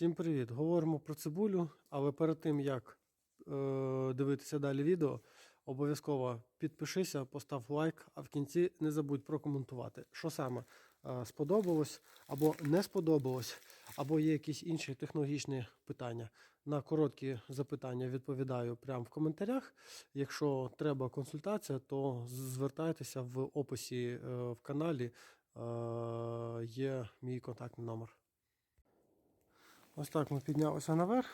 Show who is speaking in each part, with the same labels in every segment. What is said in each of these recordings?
Speaker 1: Всім привіт! Говоримо про цибулю, але перед тим як е, дивитися далі відео, обов'язково підпишися, постав лайк, а в кінці не забудь прокоментувати, що саме е, сподобалось або не сподобалось, або є якісь інші технологічні питання. На короткі запитання відповідаю прямо в коментарях. Якщо треба консультація, то звертайтеся в описі е, в каналі. е, Є мій контактний номер. Ось так ми піднялися наверх.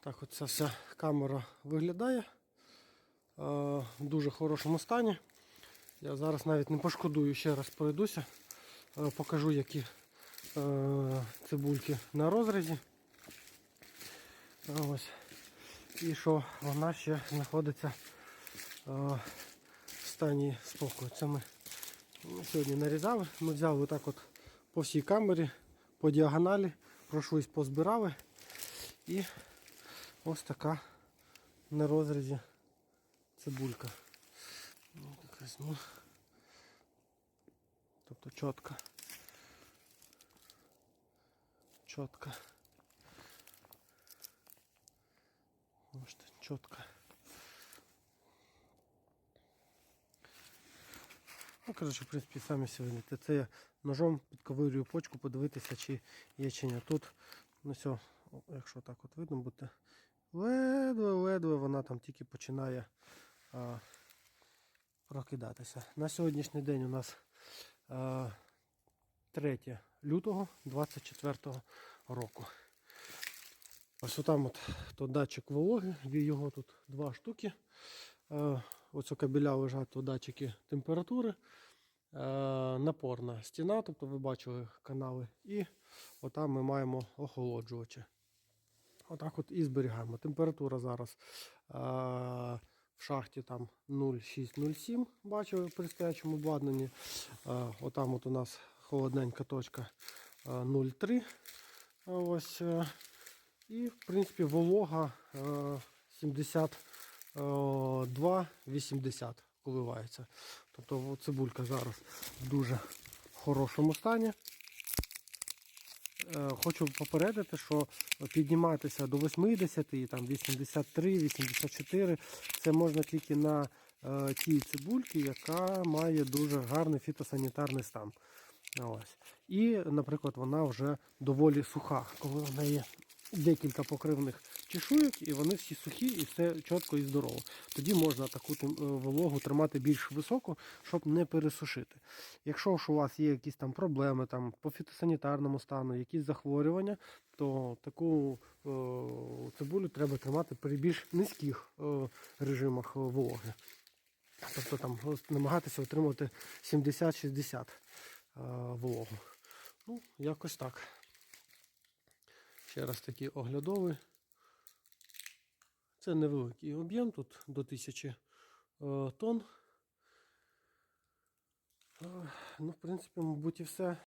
Speaker 1: Так от ця вся камера виглядає е, в дуже хорошому стані. Я зараз навіть не пошкодую, ще раз пройдуся, е, покажу, які е, цибульки на розрізі. Ось. І що вона ще знаходиться в стані спокою. Це ми сьогодні нарізали. Ми взяли отак от по всій камері, по діагоналі, пройшлись, позбирали. І ось така на розрізі цибулька. Ну, візьму. Тобто чітко. Чітка. Можете чітка. Ну, коротше, в принципі, самі сьогодні. Це я ножом підковирюю почку, подивитися, чи є чи. Тут, ну все, якщо так от видно буде, ледве-ледве вона там тільки починає а, прокидатися. На сьогоднішній день у нас а, 3 лютого 24 року. Ось там от то датчик вологи, його тут два штуки. Е, Оце кабіля лежать датчики температури. Е, напорна стіна, тобто ви бачили канали. І отам ми маємо охолоджувачі. Отак от і зберігаємо. Температура зараз е, в шахті там 0,6-0,7, бачили при стоячому обладнанні. Отам от у нас холодненька точка 0,3. Ось. І в принципі волога 70. Е, 2,80 коливається. Тобто цибулька зараз в дуже хорошому стані. Е, хочу попередити, що підніматися до 80, там 83, 84 це можна тільки на е, тій цибульці, яка має дуже гарний фітосанітарний стан. Ось. І, наприклад, вона вже доволі суха, коли в неї декілька покривних чешуєк, і вони всі сухі і все чітко і здорово. Тоді можна таку е, вологу тримати більш високу, щоб не пересушити. Якщо ж у вас є якісь там проблеми там, по фітосанітарному стану, якісь захворювання, то таку е, цибулю треба тримати при більш низьких е, режимах е, вологи. Тобто там намагатися отримувати 70-60 е, вологу. Ну, якось так. Ще раз такий оглядовий. Це невеликий об'єм, тут до 1000 е, тонн. Е, Ну, в принципі, мабуть, і все.